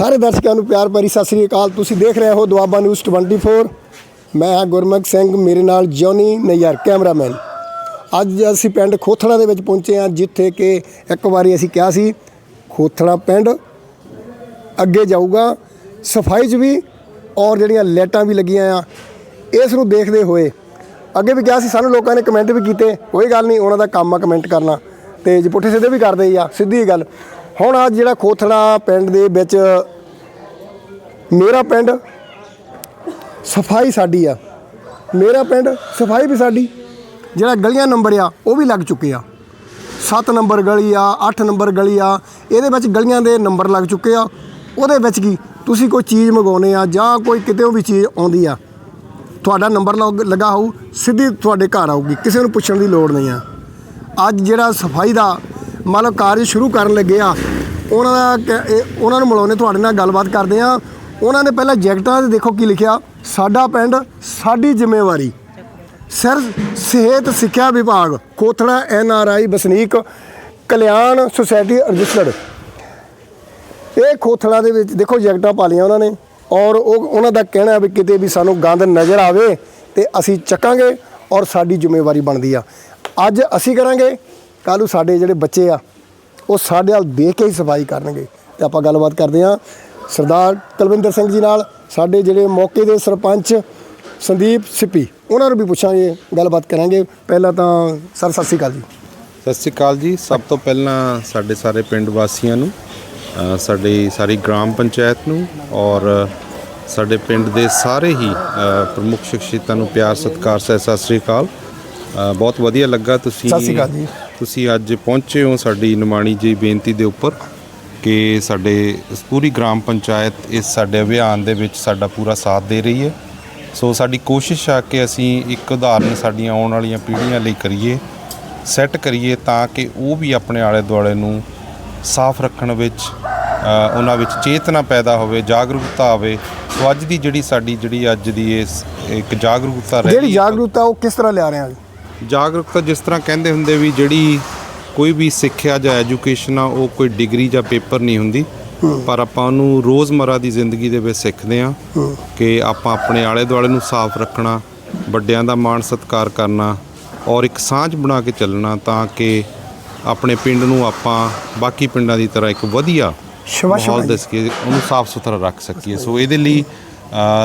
ਸਾਰੇ ਦਰਸ਼ਕਾਂ ਨੂੰ ਪਿਆਰ ਭਰੀ ਸਤਿ ਸ੍ਰੀ ਅਕਾਲ। ਤੁਸੀਂ ਦੇਖ ਰਹੇ ਹੋ ਦੁਆਬਾ ਨਿਊਜ਼ 24 ਮੈਂ ਹਾਂ ਗੁਰਮੁਖ ਸਿੰਘ, ਮੇਰੇ ਨਾਲ ਜੌਨੀ ਨਈਅਰ, ਕੈਮਰਾਮੈਨ। ਅੱਜ ਅਸੀਂ ਪਿੰਡ ਖੋਥੜਾ ਦੇ ਵਿੱਚ ਪਹੁੰਚੇ ਹਾਂ, ਜਿੱਥੇ ਕਿ ਇੱਕ ਵਾਰੀ ਅਸੀਂ ਕਿਹਾ ਸੀ, ਖੋਥੜਾ ਪਿੰਡ ਅੱਗੇ ਜਾਊਗਾ। ਸਫ਼ਾਈ 'ਚ ਵੀ ਔਰ ਜਿਹੜੀਆਂ ਲਾਈਟਾਂ ਵੀ ਲੱਗੀਆਂ ਆ, ਇਸ ਨੂੰ ਦੇਖਦੇ ਹੋਏ ਅੱਗੇ ਵੀ ਕਿਹਾ ਸੀ, ਸਾਨੂੰ ਲੋਕਾਂ ਨੇ ਕਮੈਂਟ ਵੀ ਕੀਤੇ, ਕੋਈ ਗੱਲ ਨਹੀਂ, ਉਹਨਾਂ ਦਾ ਕੰਮ ਆ ਕਮੈਂਟ ਕਰਨਾ। ਤੇ ਜੇ ਪੁੱਠੇ ਸਿੱਧੇ ਵੀ ਕਰਦੇ ਹੀ ਆ, ਸਿੱਧੀ ਗੱਲ। ਹੁਣ ਅੱਜ ਜਿਹੜਾ ਖੋਥੜਾ ਪਿੰਡ ਦੇ ਵਿੱਚ, ਮੇਰਾ ਪਿੰਡ ਸਫ਼ਾਈ ਸਾਡੀ ਆ। ਮੇਰਾ ਪਿੰਡ ਸਫ਼ਾਈ ਵੀ ਸਾਡੀ। ਜਿਹੜਾ ਗਲੀਆਂ ਨੰਬਰ ਆ, ਉਹ ਵੀ ਲੱਗ ਚੁੱਕੇ ਆ। 7 ਨੰਬਰ ਗਲੀ ਆ 8 ਨੰਬਰ ਗਲੀ ਆ, ਇਹਦੇ ਵਿੱਚ ਗਲੀਆਂ ਦੇ ਨੰਬਰ ਲੱਗ ਚੁੱਕੇ ਆ। ਉਹਦੇ ਵਿੱਚ ਕੀ, ਤੁਸੀਂ ਕੋਈ ਚੀਜ਼ ਮੰਗਾਉਨੇ ਆ ਜਾਂ ਕੋਈ ਕਿਤੇ ਵੀ ਚੀਜ਼ ਆਉਂਦੀ ਆ, ਤੁਹਾਡਾ ਨੰਬਰ ਲਗ- ਲੱਗਾ ਹੋਊ, ਸਿੱਧੀ ਤੁਹਾਡੇ ਘਰ ਆਊਗੀ, ਕਿਸੇ ਨੂੰ ਪੁੱਛਣ ਦੀ ਲੋੜ ਨਹੀਂ ਆ। ਅੱਜ ਜਿਹੜਾ ਸਫ਼ਾਈ ਦਾ ਮਤਲਬ ਕਾਰਜ ਸ਼ੁਰੂ ਕਰਨ ਲੱਗੇ ਆ ਉਹਨਾਂ ਦਾ ਕ- ਇਹ- ਉਹਨਾਂ ਨੂੰ ਮਿਲਾਉਣੇ ਤੁਹਾਡੇ ਨਾਲ ਗੱਲਬਾਤ ਕਰਦੇ ਆ ਉਹਨਾਂ ਨੇ ਪਹਿਲਾਂ ਜੈਕਟਾਂ ਤੇ ਦੇਖੋ ਕੀ ਲਿਖਿਆ। ਸਾਡਾ ਪਿੰਡ, ਸਾਡੀ ਜ਼ਿੰਮੇਵਾਰੀ। ਸਰ, ਸਿਹਤ ਸਿੱਖਿਆ ਵਿਭਾਗ, ਕੋਥੜਾ ਐਨ ਆਰ ਆਈ, ਵਸਨੀਕ ਕਲਿਆਣ ਸੁਸਾਇਟੀ ਰਜਿਸਟਰਡ। ਇਹ ਖੋਥਲਾ ਦੇ ਵਿੱਚ ਦੇਖੋ ਜੈਕਟਾਂ ਪਾ ਲਈਆਂ ਉਹਨਾਂ ਨੇ ਔਰ ਉਹ ਉਹਨਾਂ ਦਾ ਕਹਿਣਾ ਹੈ ਵੀ ਕਿਤੇ ਵੀ ਸਾਨੂੰ ਗੰਦ ਨਜ਼ਰ ਆਵੇ ਤੇ ਅਸੀਂ ਚੱਕਾਂਗੇ ਔਰ ਸਾਡੀ ਜ਼ਿੰਮੇਵਾਰੀ ਬਣਦੀ ਆ। ਅੱਜ ਅਸੀਂ ਕਰਾਂਗੇ। ਕੱਲ੍ਹ ਨੂੰ ਸਾਡੇ ਜਿਹੜੇ ਬੱਚੇ ਆ ਉਹ ਸਾਡੇ ਵੱਲ ਦੇਖ ਕੇ ਹੀ ਸਫ਼ਾਈ ਕਰਨਗੇ। ਤੇ ਆਪਾਂ ਗੱਲਬਾਤ ਕਰਦੇ ਹਾਂ ਸਰਦਾਰ ਕੁਲਵਿੰਦਰ ਸਿੰਘ ਜੀ ਨਾਲ ਸਾਡੇ ਜਿਹੜੇ ਮੌਕੇ ਦੇ ਸਰਪੰਚ ਸੰਦੀਪ ਸਿੱਪੀ ਉਹਨਾਂ ਨੂੰ ਵੀ ਪੁੱਛਾਂਗੇ ਗੱਲਬਾਤ ਕਰਾਂਗੇ। ਪਹਿਲਾਂ ਤਾਂ ਸਰ ਸਤਿ ਸ਼੍ਰੀ ਅਕਾਲ ਜੀ। ਸਤਿ ਸ਼੍ਰੀ ਅਕਾਲ ਜੀ। ਸਭ ਤੋਂ ਪਹਿਲਾਂ ਸਾਡੇ ਸਾਰੇ ਪਿੰਡ ਵਾਸੀਆਂ ਨੂੰ ਸਾਡੀ ਸਾਰੀ ਗ੍ਰਾਮ ਪੰਚਾਇਤ ਨੂੰ ਔਰ ਸਾਡੇ ਪਿੰਡ ਦੇ ਸਾਰੇ ਹੀ ਪ੍ਰਮੁੱਖ ਸ਼ਖਸੀਅਤਾਂ ਨੂੰ ਪਿਆਰ ਸਤਿਕਾਰ ਸਹਿ ਸਤਿ ਸ਼੍ਰੀ ਅਕਾਲ। ਬਹੁਤ ਵਧੀਆ ਲੱਗਾ ਤੁਸੀਂ ਸਤਿ ਸ਼੍ਰੀ ਅਕਾਲ ਜੀ। ਤੁਸੀਂ ਅੱਜ ਪਹੁੰਚੇ ਹੋ ਸਾਡੀ ਨਿਮਾਣੀ ਜੀ ਬੇਨਤੀ ਦੇ ਉੱਪਰ ਕਿ ਸਾਡੇ ਪੂਰੀ ਗ੍ਰਾਮ ਪੰਚਾਇਤ ਇਸ ਸਾਡੇ ਅਭਿਆਨ ਦੇ ਵਿੱਚ ਸਾਡਾ ਪੂਰਾ ਸਾਥ ਦੇ ਰਹੀ ਹੈ ਸੋ ਸਾਡੀ ਕੋਸ਼ਿਸ਼ ਆ ਕਿ ਅਸੀਂ ਇੱਕ ਉਦਾਹਰਨ ਸਾਡੀਆਂ ਆਉਣ ਵਾਲੀਆਂ ਪੀੜ੍ਹੀਆਂ ਲਈ ਕਰੀਏ ਸੈੱਟ ਕਰੀਏ ਤਾਂ ਕਿ ਉਹ ਵੀ ਆਪਣੇ ਆਲੇ ਦੁਆਲੇ ਨੂੰ ਸਾਫ਼ ਰੱਖਣ ਵਿੱਚ ਉਹਨਾਂ ਵਿੱਚ ਚੇਤਨਾ ਪੈਦਾ ਹੋਵੇ ਜਾਗਰੂਕਤਾ ਆਵੇ ਸੋ ਅੱਜ ਦੀ ਜਿਹੜੀ ਸਾਡੀ ਜਿਹੜੀ ਅੱਜ ਦੀ ਇਸ ਇੱਕ ਜਾਗਰੂਕਤਾ ਰਹਿ ਜਿਹੜੀ ਹੈ। ਜਾਗਰੂਕਤਾ ਉਹ ਕਿਸ ਤਰ੍ਹਾਂ ਲਿਆ ਰਹੇ ਆ ਜੀ ਜਾਗਰੂਕਤਾ ਜਿਸ ਤਰ੍ਹਾਂ ਕਹਿੰਦੇ ਹੁੰਦੇ ਵੀ ਜਿਹੜੀ ਕੋਈ ਵੀ ਸਿੱਖਿਆ ਜਾਂ ਐਜੂਕੇਸ਼ਨ ਆ ਉਹ ਕੋਈ ਡਿਗਰੀ ਜਾਂ ਪੇਪਰ ਨਹੀਂ ਹੁੰਦੀ। ਪਰ ਆਪਾਂ ਉਹਨੂੰ ਰੋਜ਼ਮਰਾ ਦੀ ਜ਼ਿੰਦਗੀ ਦੇ ਵਿੱਚ ਸਿੱਖਦੇ ਆ ਕਿ ਆਪਾਂ ਆਪਣੇ ਆਲੇ ਦੁਆਲੇ ਨੂੰ ਸਾਫ਼ ਰੱਖਣਾ ਵੱਡਿਆਂ ਦਾ ਮਾਣ ਸਤਿਕਾਰ ਕਰਨਾ ਔਰ ਇੱਕ ਸਾਂਝ ਬਣਾ ਕੇ ਚੱਲਣਾ ਤਾਂ ਕਿ ਆਪਣੇ ਪਿੰਡ ਨੂੰ ਆਪਾਂ ਬਾਕੀ ਪਿੰਡਾਂ ਦੀ ਤਰ੍ਹਾਂ ਇੱਕ ਵਧੀਆ ਮਾਹੌਲ। ਦੱਸ ਕੇ ਉਹਨੂੰ ਸਾਫ਼ ਸੁਥਰਾ ਰੱਖ ਸਕੀਏ। ਸੋ ਇਹਦੇ ਲਈ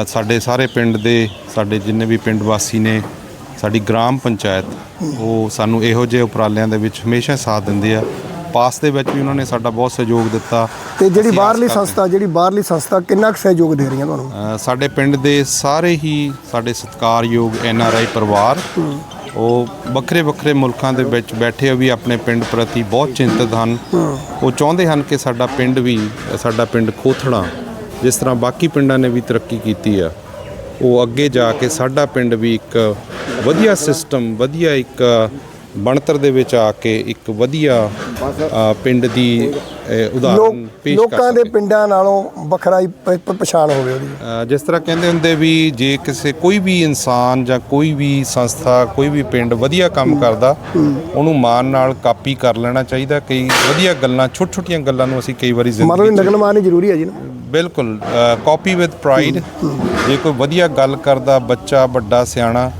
ਸਾਡੇ ਸਾਰੇ ਪਿੰਡ ਦੇ ਸਾਡੇ ਜਿੰਨੇ ਵੀ ਪਿੰਡ ਵਾਸੀ ਨੇ ਸਾਡੀ ਗ੍ਰਾਮ ਪੰਚਾਇਤ ਉਹ ਸਾਨੂੰ ਇਹੋ ਜਿਹੇ ਉਪਰਾਲਿਆਂ ਦੇ ਵਿੱਚ ਹਮੇਸ਼ਾ ਸਾਥ ਦਿੰਦੇ ਆ ਪਾਸ ਦੇ ਵਿੱਚ ਵੀ ਉਹਨਾਂ ਨੇ ਸਾਡਾ ਬਹੁਤ ਸਹਿਯੋਗ ਦਿੱਤਾ। ਤੇ ਜਿਹੜੀ ਬਾਹਰਲੀ ਸੰਸਥਾ ਜਿਹੜੀ ਬਾਹਰਲੀ ਸੰਸਥਾ ਕਿੰਨਾ ਕੁ ਸਹਿਯੋਗ ਦੇ ਰਹੀਆਂ ਤੁਹਾਨੂੰ? ਸਾਡੇ ਪਿੰਡ ਦੇ ਸਾਰੇ ਹੀ ਸਾਡੇ ਸਤਿਕਾਰਯੋਗ ਐਨ ਆਰ ਆਈ ਪਰਿਵਾਰ ਉਹ ਵੱਖਰੇ ਵੱਖਰੇ ਮੁਲਕਾਂ ਦੇ ਵਿੱਚ ਬੈਠੇ ਵੀ ਆਪਣੇ ਪਿੰਡ ਪ੍ਰਤੀ ਬਹੁਤ ਚਿੰਤਤ ਹਨ। ਉਹ ਚਾਹੁੰਦੇ ਹਨ ਕਿ ਸਾਡਾ ਪਿੰਡ ਵੀ ਸਾਡਾ ਪਿੰਡ ਖੋਥੜਾ ਜਿਸ ਤਰ੍ਹਾਂ ਬਾਕੀ ਪਿੰਡਾਂ ਨੇ ਵੀ ਤਰੱਕੀ ਕੀਤੀ ਆ। ਉਹ ਅੱਗੇ ਜਾ ਕੇ ਸਾਡਾ ਪਿੰਡ ਵੀ ਇੱਕ ਵਧੀਆ ਸਿਸਟਮ ਵਧੀਆ ਇੱਕ ਬਣਤਰ ਦੇ ਵਿੱਚ ਆ ਕੇ ਇੱਕ ਵਧੀਆ ਪਿੰਡ ਦੀ ਉਦਾਹਰਨ ਪੇਸ਼ ਕਰ ਲੋਕਾਂ ਦੇ ਪਿੰਡਾਂ ਨਾਲੋਂ ਵੱਖਰਾ ਹੀ ਪਛਾਣ ਹੋਵੇ ਉਹਦੀ। ਜਿਸ ਤਰ੍ਹਾਂ ਕਹਿੰਦੇ ਹੁੰਦੇ ਵੀ ਜੇ ਕਿਸੇ ਕੋਈ ਵੀ ਇਨਸਾਨ ਜਾਂ ਕੋਈ ਵੀ ਸੰਸਥਾ ਕੋਈ ਵੀ ਪਿੰਡ ਵਧੀਆ ਕੰਮ ਕਰਦਾ ਉਹਨੂੰ ਮਾਣ ਨਾਲ ਕਾਪੀ ਕਰ ਲੈਣਾ ਚਾਹੀਦਾ। ਕਈ ਵਧੀਆ ਗੱਲਾਂ ਛੋਟ ਛੋਟੀਆਂ ਗੱਲਾਂ ਨੂੰ ਅਸੀਂ ਕਈ ਵਾਰੀ ਮਤਲਬ ਜ਼ਿੰਦਗੀ 'ਚ ਨਕਲ ਮਾਰਨੀ ਜ਼ਰੂਰੀ ਹੈ ਜੀ ਨਾ। ਬਿਲਕੁਲ ਕਾਪੀ ਵਿਦ ਪ੍ਰਾਈਡ ਜੇ ਕੋਈ ਵਧੀਆ ਗੱਲ ਕਰਦਾ ਬੱਚਾ ਵੱਡਾ ਸਿਆਣਾ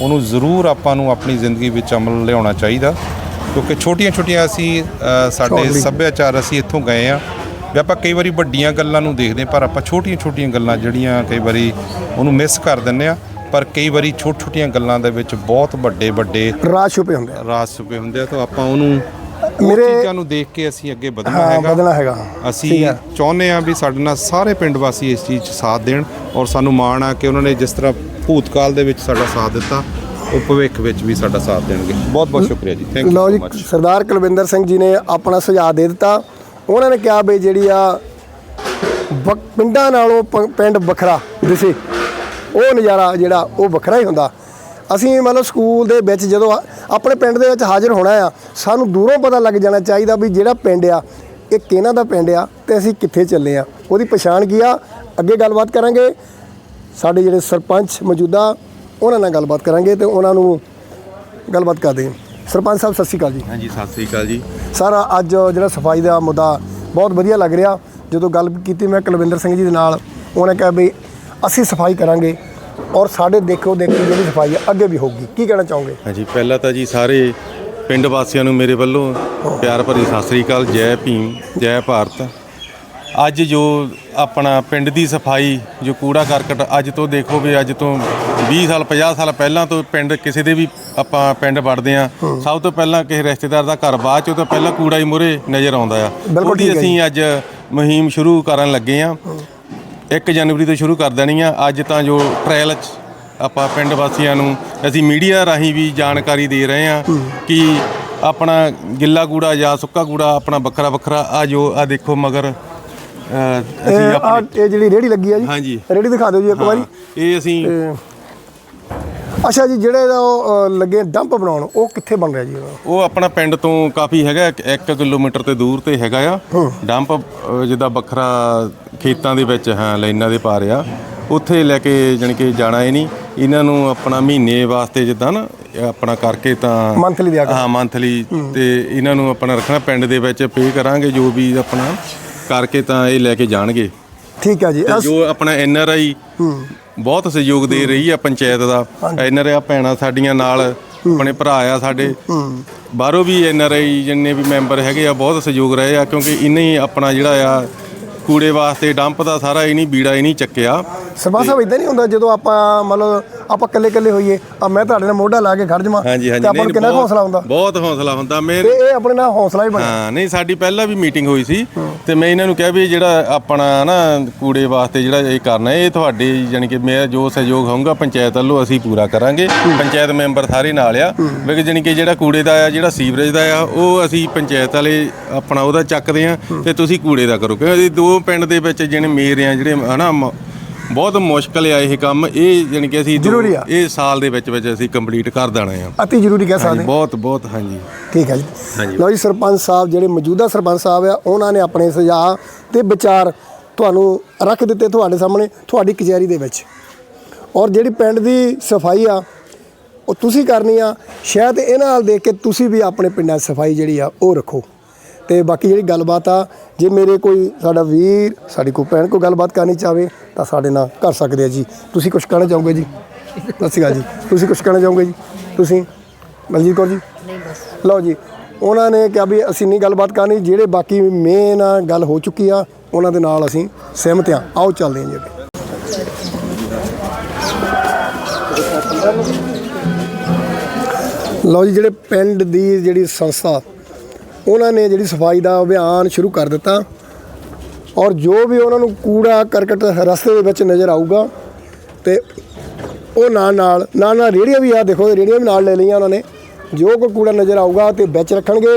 ਉਹਨੂੰ ਜ਼ਰੂਰ ਆਪਾਂ ਨੂੰ ਆਪਣੀ ਜ਼ਿੰਦਗੀ ਵਿੱਚ ਅਮਲ ਲਿਆਉਣਾ ਚਾਹੀਦਾ। ਕਿਉਂਕਿ ਛੋਟੀਆਂ ਛੋਟੀਆਂ ਅਸੀਂ ਸਾਡੇ. ਸੱਭਿਆਚਾਰ ਅਸੀਂ ਇੱਥੋਂ ਗਏ ਆ ਵੀ ਆਪਾਂ ਕਈ ਵਾਰੀ ਵੱਡੀਆਂ ਗੱਲਾਂ ਨੂੰ ਦੇਖਦੇ ਪਰ ਆਪਾਂ ਛੋਟੀਆਂ ਛੋਟੀਆਂ ਗੱਲਾਂ ਜਿਹੜੀਆਂ ਕਈ ਵਾਰੀ ਉਹਨੂੰ ਮਿਸ ਕਰ ਦਿੰਦੇ ਆ ਪਰ ਕਈ ਵਾਰੀ ਛੋਟ ਛੋਟੀਆਂ ਗੱਲਾਂ ਦੇ ਵਿੱਚ ਬਹੁਤ ਵੱਡੇ ਵੱਡੇ ਰਾਜ ਛੁਪੇ ਹੁੰਦੇ ਆ। ਰਾਜ ਛੁਪੇ ਹੁੰਦੇ ਆ ਤਾਂ ਆਪਾਂ ਉਹਨੂੰ ਮੇਰੇ- ਚੀਜ਼ਾਂ ਨੂੰ ਦੇਖ ਕੇ ਅਸੀਂ ਅੱਗੇ ਵਧਣਾ ਹਾਂ ਹੈਗਾ। ਬਦਲਣਾ ਹੈਗਾ। ਅਸੀਂ ਹੈ। ਚਾਹੁੰਦੇ ਆ ਵੀ ਸਾਡੇ ਨਾਲ ਸਾਰੇ ਪਿੰਡ ਵਾਸੀ ਇਸ ਚੀਜ਼ 'ਚ ਸਾਥ ਦੇਣ ਔਰ ਸਾਨੂੰ ਮਾਣ ਆ ਕਿ ਉਹਨਾਂ ਨੇ ਜਿਸ ਤਰ੍ਹਾਂ ਭੂਤਕਾਲ ਦੇ ਵਿੱਚ ਸਾਡਾ ਸਾਥ ਦਿੱਤਾ ਉਹ ਭਵਿੱਖ ਵਿੱਚ ਵੀ ਸਾਡਾ ਸਾਥ ਦੇਣਗੇ। ਬਹੁਤ ਬਹੁਤ ਸ਼ੁਕਰੀਆ ਜੀ। ਥੈਂਕ ਲਓ ਯੂ ਜੀ ਸੋ ਮਚ ਸਰਦਾਰ ਕੁਲਵਿੰਦਰ ਸਿੰਘ ਜੀ ਨੇ ਆਪਣਾ ਸੁਝਾਅ ਦੇ ਦਿੱਤਾ। ਉਹਨਾਂ ਨੇ ਕਿਹਾ ਵੀ ਜਿਹੜੀ ਆ ਵ- ਪਿੰਡਾਂ ਨਾਲੋਂ ਪ- ਪਿੰਡ ਵੱਖਰਾ ਦਿਸੇ। ਉਹ ਨਜ਼ਾਰਾ ਜਿਹੜਾ ਉਹ ਵੱਖਰਾ ਹੀ ਹੁੰਦਾ। ਅਸੀਂ ਮਤਲਬ ਸਕੂਲ ਦੇ ਵਿੱਚ ਜਦੋਂ ਆਪਣੇ ਪਿੰਡ ਦੇ ਵਿੱਚ ਹਾਜ਼ਰ ਹੋਣਾ ਆ ਸਾਨੂੰ ਦੂਰੋਂ ਪਤਾ ਲੱਗ ਜਾਣਾ ਚਾਹੀਦਾ ਵੀ ਜਿਹੜਾ ਪਿੰਡ ਆ ਇਹ ਕਿਹਨਾਂ ਦਾ ਪਿੰਡ ਆ ਤੇ ਅਸੀਂ ਕਿੱਥੇ ਚੱਲੇ ਆ। ਉਹਦੀ ਪਛਾਣ ਕੀ ਆ ਅੱਗੇ ਗੱਲਬਾਤ ਕਰਾਂਗੇ। ਸਾਡੇ ਜਿਹੜੇ ਸਰਪੰਚ ਮੌਜੂਦਾ ਉਹਨਾਂ ਨਾਲ ਗੱਲਬਾਤ ਕਰਾਂਗੇ ਤੇ ਉਹਨਾਂ ਨੂੰ ਗੱਲਬਾਤ ਕਰਦੇ ਹਾਂ। ਸਰਪੰਚ ਸਾਹਿਬ ਸਤਿ ਸ਼੍ਰੀ ਅਕਾਲ ਜੀ। ਹਾਂਜੀ ਸਤਿ ਸ੍ਰੀ ਅਕਾਲ ਜੀ। ਸਰ ਅੱਜ ਜਿਹੜਾ ਸਫ਼ਾਈ ਦਾ ਮੁੱਦਾ ਬਹੁਤ ਵਧੀਆ ਲੱਗ ਰਿਹਾ। ਜਦੋਂ ਗੱਲ ਕੀਤੀ ਮੈਂ ਕੁਲਵਿੰਦਰ ਸਿੰਘ ਜੀ ਦੇ ਨਾਲ ਉਹਨੇ ਕਿਹਾ ਵੀ ਅਸੀਂ ਸਫ਼ਾਈ ਕਰਾਂਗੇ। ਔਰ ਸਾਡੇ ਦੇਖੋ ਦੇਖੀ ਜਿਹੜੀ ਸਫ਼ਾਈ ਹੈ ਅੱਗੇ ਵੀ ਹੋਊਗੀ। ਕੀ ਕਹਿਣਾ ਚਾਹੋਗੇ? ਹਾਂਜੀ ਪਹਿਲਾਂ ਤਾਂ ਜੀ ਸਾਰੇ ਪਿੰਡ ਵਾਸੀਆਂ ਨੂੰ ਮੇਰੇ ਵੱਲੋਂ ਪਿਆਰ ਭਰੀ ਸਤਿ ਸ੍ਰੀ ਅਕਾਲ ਜੈ ਭੀਮ ਜੈ ਭਾਰਤ। ਅੱਜ ਜੋ ਆਪਣਾ ਪਿੰਡ ਦੀ ਸਫ਼ਾਈ ਜੋ ਕੂੜਾ ਕਰਕਟ ਅੱਜ ਤੋਂ ਦੇਖੋ ਵੀ ਅੱਜ ਤੋਂ 20 ਸਾਲ 50 ਸਾਲ ਪਹਿਲਾਂ ਤੋਂ ਪਿੰਡ ਕਿਸੇ ਦੇ ਵੀ ਆਪਾਂ ਪਿੰਡ ਵੜਦੇ ਆ ਸਭ ਤੋਂ ਪਹਿਲਾਂ ਕਿਸੇ ਰਿਸ਼ਤੇਦਾਰ ਦਾ ਘਰ ਬਾਅਦ ਚ ਤੋਂ ਪਹਿਲਾਂ ਕੂੜਾ ਹੀ ਮੁਰੇ ਨਜ਼ਰ ਆਉਂਦਾ ਆ। ਬਿਲਕੁਲ ਉਹਦੀ ਅਸੀਂ ਅੱਜ ਮੁਹਿੰਮ ਸ਼ੁਰੂ ਕਰਨ ਲੱਗੇ ਆ 1 ਜਨਵਰੀ ਤੋਂ ਸ਼ੁਰੂ ਕਰ ਦੇਣੀ ਆ। ਅੱਜ ਤਾਂ ਜੋ ਟ੍ਰਾਇਲ ਚ ਆਪਾਂ ਪਿੰਡ ਵਾਸੀਆਂ ਨੂੰ ਅਸੀਂ ਮੀਡੀਆ ਰਾਹੀਂ ਵੀ ਜਾਣਕਾਰੀ ਦੇ ਰਹੇ ਆ ਕਿ ਆਪਣਾ ਗਿੱਲਾ ਕੂੜਾ ਜਾਂ ਸੁੱਕਾ ਕੂੜਾ ਆਪਣਾ ਵੱਖਰਾ ਵੱਖਰਾ ਆ ਜੋ ਆ ਦੇਖੋ ਮਗਰ ਅਸੀਂ ਇਹ ਆਪਣੀ ਇਹ ਜਿਹੜੀ ਰੇੜੀ ਲੱਗੀ ਆ ਜੀ ਹਾਂਜੀ। ਰੇੜੀ ਦਿਖਾ ਦਿਓ ਜੀ ਇੱਕ ਵਾਰੀ। ਇਹ ਅਸੀਂ ਅੱਛਾ ਜੀ ਜਿਹੜੇ ਦਾ ਉਹ ਅ, ਲੱਗੇ ਡੰਪ ਬਣਾਉਣ ਉਹ ਕਿੱਥੇ ਬਣ ਰਿਹਾ ਜੀ ਉਹ? ਉਹ ਆਪਣਾ ਪਿੰਡ ਤੋਂ ਕਾਫੀ ਹੈਗਾ 1 ਕਿਲੋਮੀਟਰ ਤੇ ਦੂਰ ਤੇ ਹੈਗਾ ਆ। ਡੰਪ ਅ, ਜਿੱਦਾਂ ਵੱਖਰਾ ਖੇਤਾਂ ਦੇ ਵਿੱਚ ਹਾਂ ਲਾਈਨਾਂ ਦੇ ਪਾ ਰਿਆ ਉੱਥੇ ਲੈ ਕੇ ਜਾਣੀ ਕਿ ਜਾਣਾ ਇਹ ਨਹੀਂ। ਇਹਨਾਂ ਨੂੰ ਆਪਣਾ ਮਹੀਨੇ ਵਾਸਤੇ ਜਿੱਦਾਂ ਨਾ ਇਹ ਆਪਣਾ ਕਰਕੇ ਤਾਂ Monthly ਦਿਆ ਕਰੋ। ਹਾਂ ਮੰਥਲੀ ਤੇ ਇਹਨਾਂ ਨੂੰ ਆਪਣਾ ਰੱਖਣਾ ਪਿੰਡ ਦੇ ਵਿੱਚ ਪੇ ਕਰਾਂਗੇ ਜੋ ਵੀ ਆਪਣਾ ਕਰਕੇ ਤਾਂ ਇਹ ਲੈ ਕੇ ਜਾਣਗੇ। ਠੀਕ ਹੈ ਜੀ। ਤੇ ਅਸ- ਜੋ ਆਪਣਾ ਐਨ ਆਰ ਆਈ ਬਹੁਤ ਸਹਿਯੋਗ ਦੇ ਰਹੀ ਆ ਪੰਚਾਇਤ ਦਾ। ਐਨ ਆਰ ਆਈ ਭੈਣਾਂ ਸਾਡੀਆਂ ਨਾਲ ਆਪਣੇ ਭਰਾ ਆ ਸਾਡੇ। ਬਾਹਰੋਂ ਵੀ ਐਨ ਆਰ ਆਈ ਜਿੰਨੇ ਵੀ ਮੈਂਬਰ ਹੈਗੇ ਆ ਬਹੁਤ ਸਹਿਯੋਗ ਰਹੇ ਆ ਕਿਉਂਕਿ ਇਹਨੇ ਹੀ ਆਪਣਾ ਜਿਹੜਾ ਆ ਕੂੜੇ ਵਾਸਤੇ ਡੰਪ ਦਾ ਸਾਰਾ ਇਹ ਨਹੀਂ ਬੀੜਾ ਇਹ ਨਹੀਂ ਚੱਕਿਆ। ਸਰਪੰਚ ਸਾਹਿਬ ਇਦਾਂ ਨਹੀਂ ਹੁੰਦਾ ਜਦੋਂ ਆਪਾਂ ਮਤਲਬ ਆਪਾਂ ਇਕੱਲੇ ਇਕੱਲੇ ਹੋਈਏ ਆ ਮੈਂ ਤੁਹਾਡੇ ਨਾਲ ਮੋਢਾ ਲਾ ਕੇ ਖੜ ਜਾਵਾਂ ਹਾਂਜੀ ਹਾਂਜੀ ਤੇ ਆਪਾਂ ਨੂੰ ਕਿੰਨਾ ਹੌਸਲਾ ਹੁੰਦਾ? ਬਹੁਤ ਹੌਸਲਾ ਹੁੰਦਾ ਮੈਂ ਤੇ ਇਹ ਆਪਣੇ ਨਾਲ ਹੌਸਲਾ ਹੀ ਬਣਿਆ। ਹਾਂ ਨਹੀਂ ਸਾਡੀ ਪਹਿਲਾਂ ਵੀ ਮੀਟਿੰਗ ਹੋਈ ਸੀ ਤੇ ਮੈਂ ਇਹਨਾਂ ਨੂੰ ਕਿਹਾ ਵੀ ਜਿਹੜਾ ਆਪਣਾ ਨਾ ਕੂੜੇ ਵਾਸਤੇ ਜਿਹੜਾ ਇਹ ਕਰਨਾ ਇਹ ਤੁਹਾਡੇ ਯਾਨੀ ਕਿ ਮੇਰਾ ਜੋ ਸਹਿਯੋਗ ਹੋਊਗਾ ਪੰਚਾਇਤ ਵੱਲੋਂ ਅਸੀਂ ਪੂਰਾ ਕਰਾਂਗੇ। ਪੰਚਾਇਤ ਮੈਂਬਰ ਸਾਰੇ ਨਾਲ ਆ। ਵੀ ਯਾਨੀ ਕਿ ਜਿਹੜਾ ਕੂੜੇ ਦਾ ਆ ਜਿਹੜਾ ਸੀਵਰੇਜ ਦਾ ਆ ਉਹ ਅਸੀਂ ਪੰਚਾਇਤ ਵਾਲੇ ਆਪਣਾ ਉਹਦਾ ਚੱਕਦੇ ਆ ਤੇ ਤੁਸੀਂ ਕੂੜੇ ਦਾ ਕਰੋ। ਕਿਉਂਕਿ ਦੋ ਪਿੰਡ ਦੇ ਵਿੱਚ ਜਿਹੜੇ ਮੇਰ ਆ ਜਿਹੜੇ ਹਨਾ ਬਹੁਤ ਮੁਸ਼ਕਲ ਆ ਇਹ ਕੰਮ। ਇਹ ਯਾਨੀ ਕਿ ਅਸੀਂ ਦੋ- ਜ਼ਰੂਰੀ ਆ। ਇਹ ਸਾਲ ਦੇ ਵਿੱਚ ਵਿੱਚ ਅਸੀਂ ਕੰਪਲੀਟ ਕਰ ਦੇਣਾ ਆ। ਅਤੀ ਜ਼ਰੂਰੀ ਕਹਿ ਸਕਦੇ। ਹਾਂਜੀ ਹਾਂ। ਬਹੁਤ ਬਹੁਤ ਹਾਂਜੀ। ਠੀਕ ਹੈ ਜੀ। ਹਾਂਜੀ। ਲਓ ਜੀ ਸਰਪੰਚ ਸਾਹਿਬ ਜਿਹੜੇ ਮੌਜੂਦਾ ਸਰਪੰਚ ਸਾਹਿਬ ਆ ਉਹਨਾਂ ਨੇ ਆਪਣੇ ਸੁਝਾਅ ਤੇ ਵਿਚਾਰ ਤੁਹਾਨੂੰ ਰੱਖ ਦਿੱਤੇ ਤੁਹਾਡੇ ਸਾਹਮਣੇ ਤੁਹਾਡੀ ਕਚਹਿਰੀ ਦੇ ਵਿੱਚ। ਔਰ ਜਿਹੜੀ ਪਿੰਡ ਦੀ ਸਫ਼ਾਈ ਆ ਉਹ ਤੁਸੀਂ ਕਰਨੀ ਆ। ਸ਼ਾਇਦ ਇਹਨਾਂ ਨਾਲ ਦੇਖ ਕੇ ਤੁਸੀਂ ਵੀ ਆਪਣੇ ਪਿੰਡਾਂ 'ਚ ਸਫ਼ਾਈ ਜਿਹੜੀ ਆ ਉਹ ਰੱਖੋ। ਤੇ ਬਾਕੀ ਜਿਹੜੀ ਗੱਲਬਾਤ ਆ ਜੇ ਮੇਰੇ ਕੋਈ ਸਾਡਾ ਵੀਰ ਸਾਡੀ ਕੋਈ ਭੈਣ ਕੋਈ ਗੱਲਬਾਤ ਕਰਨੀ ਚਾਹਵੇ ਤਾਂ ਸਾਡੇ ਨਾਲ ਕਰ ਸਕਦੇ ਆ ਜੀ। ਤੁਸੀਂ ਕੁਝ ਕਹਿਣਾ ਚਾਹੋਗੇ ਜੀ? ਸਤਿ ਸ਼੍ਰੀ ਅਕਾਲ ਜੀ। ਤੁਸੀਂ ਕੁਝ ਕਹਿਣਾ ਚਾਹੋਗੇ ਜੀ? ਤੁਸੀਂ? ਬਲਜੀਤ ਕੌਰ ਜੀ? ਨਹੀਂ ਬਸ। ਲਓ ਜੀ ਉਹਨਾਂ ਨੇ ਕਿਹਾ ਵੀ ਅਸੀਂ ਨਹੀਂ ਗੱਲਬਾਤ ਕਰਨੀ ਜਿਹੜੇ ਬਾਕੀ ਮੇਨ ਗੱਲ ਹੋ ਚੁੱਕੀ ਆ ਉਹਨਾਂ ਦੇ ਨਾਲ ਅਸੀਂ ਸਹਿਮਤ ਆ। ਆਓ ਚੱਲਦੇ ਹਾਂ ਜੀ ਅੱਗੇ। ਲਓ ਜੀ ਜਿਹੜੇ ਪਿੰਡ ਦੀ ਜਿਹੜੀ ਸੰਸਥਾ ਉਹਨਾਂ ਨੇ ਜਿਹੜੀ ਸਫ਼ਾਈ ਦਾ ਅਭਿਆਨ ਸ਼ੁਰੂ ਕਰ ਦਿੱਤਾ ਔਰ ਜੋ ਵੀ ਉਹਨਾਂ ਨੂੰ ਕੂੜਾ ਕਰਕਟ ਰਸਤੇ ਦੇ ਵਿੱਚ ਨਜ਼ਰ ਆਊਗਾ ਤੇ ਉਹ ਨਾਲ ਨਾਲ ਨਾਲ ਨਾਲ ਰੇੜੀਆਂ ਵੀ ਆ, ਦੇਖੋ ਰੇੜੀਆਂ ਵੀ ਨਾਲ ਲੈ ਲਈਆਂ ਉਹਨਾਂ ਨੇ। ਜੋ ਕੋਈ ਕੂੜਾ ਨਜ਼ਰ ਆਊਗਾ ਤੇ ਵਿੱਚ ਰੱਖਣਗੇ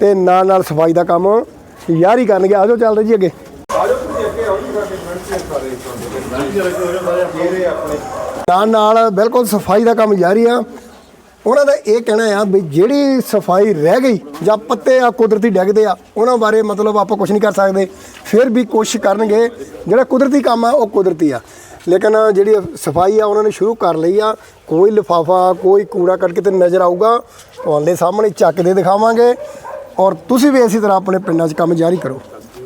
ਤੇ ਨਾਲ ਨਾਲ ਸਫ਼ਾਈ ਦਾ ਕੰਮ ਯਾਰੀ ਕਰਨਗੇ। ਆਜੋ ਚੱਲਦੇ ਜੀ ਅੱਗੇ। ਨਾਲ ਨਾਲ ਬਿਲਕੁਲ ਸਫ਼ਾਈ ਦਾ ਕੰਮ ਜਾਰੀ ਆ। ਉਹਨਾਂ ਦਾ ਇਹ ਕਹਿਣਾ ਆ ਵੀ ਜਿਹੜੀ ਸਫ਼ਾਈ ਰਹਿ ਗਈ ਜਾਂ ਪੱਤੇ ਆ ਕੁਦਰਤੀ ਡਿੱਗਦੇ ਆ, ਉਹਨਾਂ ਬਾਰੇ ਮਤਲਬ ਆਪਾਂ ਕੁਝ ਨਹੀਂ ਕਰ ਸਕਦੇ। ਫਿਰ ਵੀ ਕੋਸ਼ਿਸ਼ ਕਰਨਗੇ, ਜਿਹੜਾ ਕੁਦਰਤੀ ਕੰਮ ਆ, ਉਹ ਕੁਦਰਤੀ ਆ। ਲੇਕਿਨ ਜਿਹੜੀ ਸਫ਼ਾਈ ਆ, ਉਹਨਾਂ ਨੇ ਸ਼ੁਰੂ ਕਰ ਲਈ ਆ। ਕੋਈ ਲਿਫਾਫਾ, ਕੋਈ ਕੂੜਾ ਕੱਢ ਕੇ ਤੇ ਨਜ਼ਰ ਆਊਗਾ। ਤੁਹਾਡੇ ਸਾਹਮਣੇ ਚੱਕ ਦੇ ਦਿਖਾਵਾਂਗੇ। ਔਰ ਤੁਸੀਂ ਵੀ ਇਸੇ ਤਰ੍ਹਾਂ ਆਪਣੇ ਪਿੰਡਾਂ 'ਚ ਕੰਮ ਜਾਰੀ ਕਰੋ।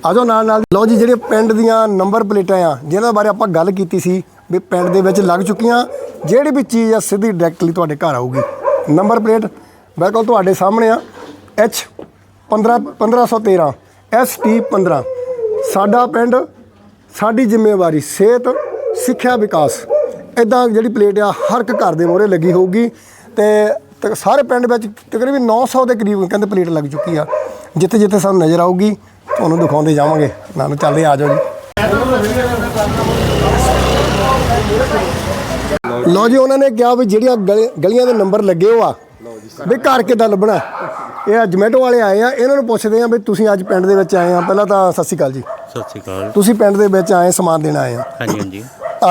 ਆਜੋ ਨਾਲ ਨਾਲ। ਲਓ ਜੀ, ਜਿਹੜੇ ਪਿੰਡ ਦੀਆਂ ਨੰਬਰ ਪਲੇਟਾਂ ਆ, ਜਿਹਨਾਂ ਬਾਰੇ ਆਪਾਂ ਗੱਲ ਕੀਤੀ ਸੀ ਵੀ ਪਿੰਡ ਦੇ ਵਿੱਚ ਲੱਗ ਚੁੱਕੀਆਂ। ਜਿਹੜੀ ਵੀ ਚੀਜ਼ ਆ, ਸਿੱਧੀ ਡਾਇਰੈਕਟਲੀ ਤੁਹਾਡੇ ਘਰ ਆਊਗੀ। ਨੰਬਰ ਪਲੇਟ ਬਿਲਕੁਲ ਤੁਹਾਡੇ ਸਾਹਮਣੇ ਆ। H 15 1513 ST 15 ਸਾਡਾ ਪਿੰਡ, ਸਾਡੀ ਜ਼ਿੰਮੇਵਾਰੀ, ਸਿਹਤ, ਸਿੱਖਿਆ ਵਿਕਾਸ। ਇਦਾਂ ਜਿਹੜੀ ਪਲੇਟ ਆ, ਹਰ ਇੱਕ ਘਰ ਦੇ ਮੋਹਰੇ ਲੱਗੀ ਹੋਊਗੀ। ਤੇ ਤਕ ਸਾਰੇ ਪਿੰਡ ਵਿੱਚ ਤਕਰੀਬਨ 900 ਦੇ ਕਰੀਬ ਕਹਿੰਦੇ ਪਲੇਟ ਲੱਗ ਚੁੱਕੀ ਆ। ਜਿੱਥੇ ਜਿੱਥੇ ਸਾਨੂੰ ਨਜ਼ਰ ਆਊਗੀ, ਤੁਹਾਨੂੰ ਦਿਖਾਉਂਦੇ ਜਾਵਾਂਗੇ। ਨਾਲ ਚੱਲਦੇ ਆ ਜਾਓ ਜੀ। ਲਓ ਜੀ ਉਹਨਾਂ ਨੇ ਕਿਹਾ ਵੀ ਜਿਹੜੀਆਂ ਗਲੀ- ਗਲੀਆਂ ਦੇ ਨੰਬਰ ਲੱਗੇ ਹੋ ਆ ਵੀ ਘਰ ਕਿੱਦਾਂ ਲੱਭਣਾ? ਇਹ ਆ ਜਮੈਟੋ ਵਾਲੇ ਆਏ ਆ ਇਹਨਾਂ ਨੂੰ ਪੁੱਛਦੇ ਆ ਵੀ ਤੁਸੀਂ ਅੱਜ ਪਿੰਡ ਦੇ ਵਿੱਚ ਆਏ ਆ। ਪਹਿਲਾਂ ਤਾਂ ਸਤਿ ਸ਼੍ਰੀ ਅਕਾਲ ਜੀ। ਸਤਿ ਸ਼੍ਰੀ ਅਕਾਲ। ਤੁਸੀਂ ਪਿੰਡ ਦੇ ਵਿੱਚ ਆਏ ਸਮਾਨ ਦੇਣ ਆਏ ਆ। ਹਾਂਜੀ ਹਾਂਜੀ।